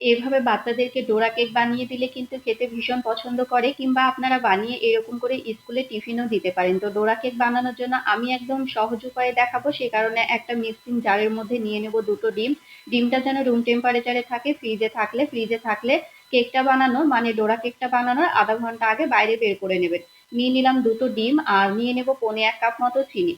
এভাবে বাচ্চাদেরকে ডোরা কেক বানিয়ে দিলে কিন্তু খেতে ভীষণ পছন্দ করে, কিংবা আপনারা বানিয়ে এরকম করে স্কুলে টিফিনও দিতে পারেন। তো ডোরা কেক বানানোর জন্য আমি একদম সহজ উপায়ে দেখাবো, সে কারণে একটা মিক্সিং জারের মধ্যে নিয়ে নেব দুটো ডিম। ডিমটা যেন রুম টেম্পারেচারে থাকে ফ্রিজে থাকলে ফ্রিজে থাকলে কেকটা বানানোর মানে ডোরা কেকটা বানানোর আধা ঘণ্টা আগে বাইরে বের করে নেবেন। নিয়ে নিলাম দুটো ডিম আর নিয়ে নেব পনে এক কাপ মতো চিনি।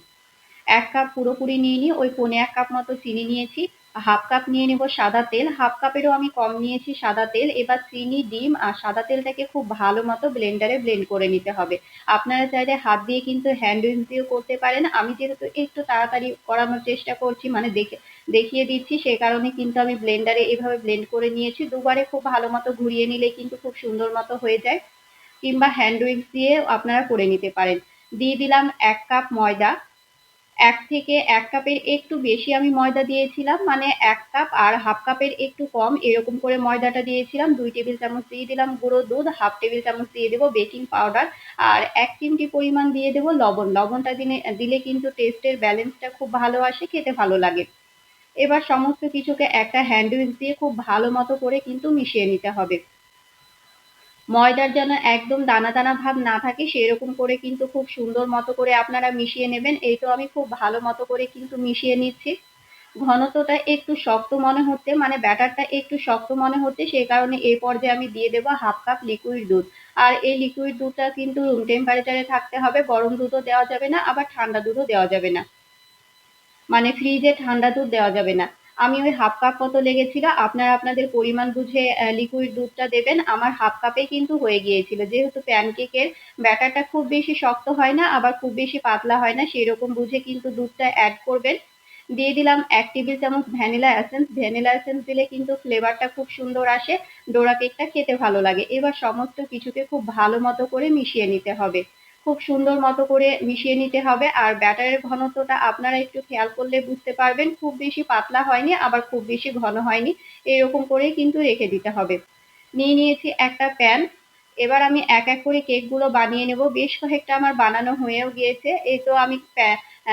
এক কাপ পুরোপুরি নিয়ে নিই ওই পনে এক কাপ মতো চিনি নিয়েছি। হাফ কাপ নিয়ে নেব সাদা তেল। হাফ কাপেরও আমি কম নিয়েছি সাদা তেল। এবার চিনি, ডিম আর সাদা তেলটাকে খুব ভালো মতো ব্লেন্ডারে ব্লেন্ড করে নিতে হবে। আপনারা চাইলে হাত দিয়ে কিন্তু হ্যান্ড উইচ দিয়েও করতে পারেন। আমি যেহেতু একটু তাড়াতাড়ি করানোর চেষ্টা করছি মানে দেখে, দেখিয়ে দিচ্ছি সেই কারণে কিন্তু আমি ব্লেন্ডারে এভাবে ব্লেন্ড করে নিয়েছি। দুবারে খুব ভালো মতো ঘুরিয়ে নিলে কিন্তু খুব সুন্দর মতো হয়ে যায়। কিংবা হ্যান্ড উইক্স দিয়ে আপনারা করে নিতে পারেন। দিয়ে দিলাম এক কাপ ময়দা। এক থেকে এক কাপের একটু বেশি আমি ময়দা দিয়েছিলাম মানে এক কাপ আর হাফ কাপের একটু কম এরকম করে ময়দাটা দিয়েছিলাম। দুই টেবিল চামচ দিয়ে দিলাম গুঁড়ো দুধ, হাফ টেবিল চামচ দিয়ে দেবো বেকিং পাউডার আর এক চিমটি পরিমাণ দিয়ে দেবো লবণ। লবণটা দিলে দিলে কিন্তু টেস্টের ব্যালেন্সটা খুব ভালো আসে, খেতে ভালো লাগে। এবার সমস্ত কিছুকে একটা হ্যান্ড দিয়ে খুব ভালো মতো করে কিন্তু মিশিয়ে নিতে হবে। ময়দার যেন একদম দানা দানা ভাব না থাকে, সেরকম করে কিন্তু খুব সুন্দর মতো করে আপনারা মিশিয়ে নেবেন। এই তো আমি খুব ভালো মতো করে কিন্তু মিশিয়ে নিচ্ছি। ঘনত্বটা একটু শক্ত মনে হচ্ছে মানে ব্যাটারটা একটু শক্ত মনে হচ্ছে সেই কারণে এই পর্যায়ে আমি দিয়ে দেবো হাফ কাপ লিকুইড দুধ। আর এই লিকুইড দুধটা কিন্তু রুম টেম্পারেচারে থাকতে হবে, গরম দুধও দেওয়া যাবে না, আবার ঠান্ডা দুধও দেওয়া যাবে না। মানে ফ্রিজে ঠান্ডা দুধ দেওয়া যাবে না। আমি ওই হাফ কাপ মতো লেগেছিল। আপনারা আপনাদের পরিমাণ বুঝে লিকুইড দুধটা দেবেন। আমার হাফ কাপে কিন্তু হয়ে গিয়েছিল। যেহেতু প্যানকেকের ব্যাটারটা খুব বেশি শক্ত হয় না, আবার খুব বেশি পাতলা হয় না সেই রকম বুঝে কিন্তু দুধটা অ্যাড করবেন। দিয়ে দিলাম এক টেবিল চামচ ভ্যানিলা এসেন্স ভ্যানিলা এসেন্স দিলে কিন্তু ফ্লেভারটা খুব সুন্দর আসে। ডোরা কেকটা খেতে ভালো লাগে। এবার সমস্ত কিছুকে খুব ভালো মতো করে মিশিয়ে নিতে হবে। খুব সুন্দর মতো করে মিশিয়ে নিতে হবে। আর ব্যাটারের ঘনত্বটা আপনারা একটু খেয়াল করলে বুঝতে পারবেন, খুব বেশি পাতলা হয়নি, আবার খুব বেশি ঘন হয়নি। এরকম করেই কিন্তু রেখে দিতে হবে। নিয়ে নিয়েছি একটা প্যান। এবার আমি এক এক করে কেকগুলো বানিয়ে নেব। বেশ কয়েকটা আমার বানানো হয়েও গিয়েছে। এই তো আমি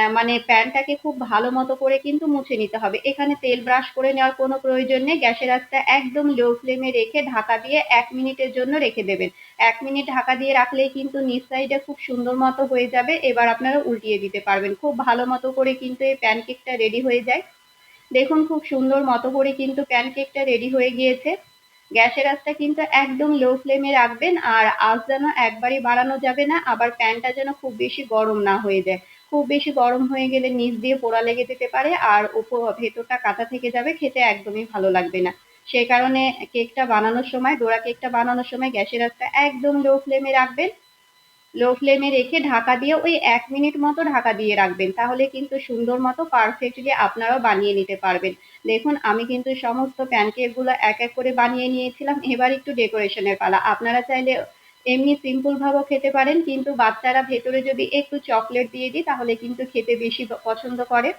মানে প্যানটাকে খুব ভালো মতো করে কিন্তু মুছে নিতে হবে। এখানে তেল ব্রাশ করে নেওয়ার কোনো প্রয়োজন নেই। গ্যাসের আঁচটা একদম লো ফ্লেমে রেখে ঢাকা দিয়ে এক মিনিটের জন্য রেখে দেবেন। এক মিনিট ঢাকা দিয়ে রাখলেই কিন্তু নিচ সাইডে খুব সুন্দর মতো হয়ে যাবে। এবার আপনারা উল্টিয়ে দিতে পারবেন। খুব ভালো মতো করে কিন্তু এই প্যানকেকটা রেডি হয়ে যায়। দেখুন খুব সুন্দর মতো করে কিন্তু প্যানকেকটা রেডি হয়ে গিয়েছে। গ্যাসের আঁচটা কিন্তু একদম লো ফ্লেমে রাখবেন। আর আঁচ যেন একবারই বাড়ানো যাবে না, আবার প্যানটা যেন খুব বেশি গরম না হয়ে যায়। খুব বেশি গরম হয়ে গেলে নিচ দিয়ে পোড়া লেগে যেতে পারে আর উপর ভেতরটা কাঁচা থেকে যাবে, খেতে একদমই ভালো লাগবে না। সেই কারণে কেকটা বানানোর সময়, ডোরা কেকটা বানানোর সময় গ্যাসের আঁচটা একদম লো ফ্লেমে রাখবেন। লো ফ্লেমে রেখে ঢাকা দিয়ে ওই এক মিনিট মতো ঢাকা দিয়ে রাখবেন। তাহলে কিন্তু সুন্দর মতো পারফেক্টলি আপনারাও বানিয়ে নিতে পারবেন। দেখুন, আমি কিন্তু সমস্ত প্যানকেকগুলো এক এক করে বানিয়ে নিয়েছিলাম। এবার একটু ডেকোরেশনের পালা। আপনারা চাইলে এমনি সিম্পল ভাবেও খেতে পারেন, কিন্তু বাচ্চারা ভেতরে যদি একটু চকলেট দিয়ে দিই, তাহলে কিন্তু খেতে বেশি পছন্দ করে।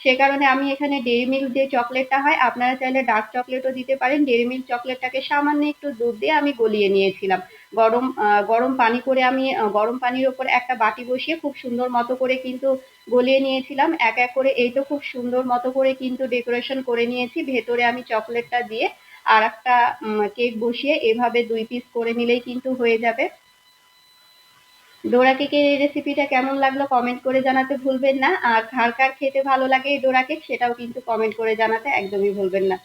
সে কারণে আমি এখানে ডেরি মিল্ক যে চকলেটটা হয়, আপনারা চাইলে ডার্ক চকলেটও দিতে পারেন। ডেরি মিল্ক চকলেটটাকে সামান্য একটু দুধ দিয়ে আমি গলিয়ে নিয়েছিলাম। গরম গরম পানি করে আমি গরম পানির ওপর একটা বাটি বসিয়ে খুব সুন্দর মতো করে কিন্তু গলিয়ে নিয়েছিলাম। এক এক করে এই তো খুব সুন্দর মতো করে কিন্তু ডেকোরেশন করে নিয়েছি। ভেতরে আমি চকলেটটা দিয়ে আর একটা কেক বসিয়ে এভাবে দুই পিস করে নিলেই কিন্তু হয়ে যাবে। ডোরা কেকের এই রেসিপিটা কেমন লাগল কমেন্ট করে জানাতে ভুলবেন না। আর কার কার খেতে ভালো লাগে এই ডোরা কেক সেটাও কিন্তু কমেন্ট করে জানাতে একদমই ভুলবেন না।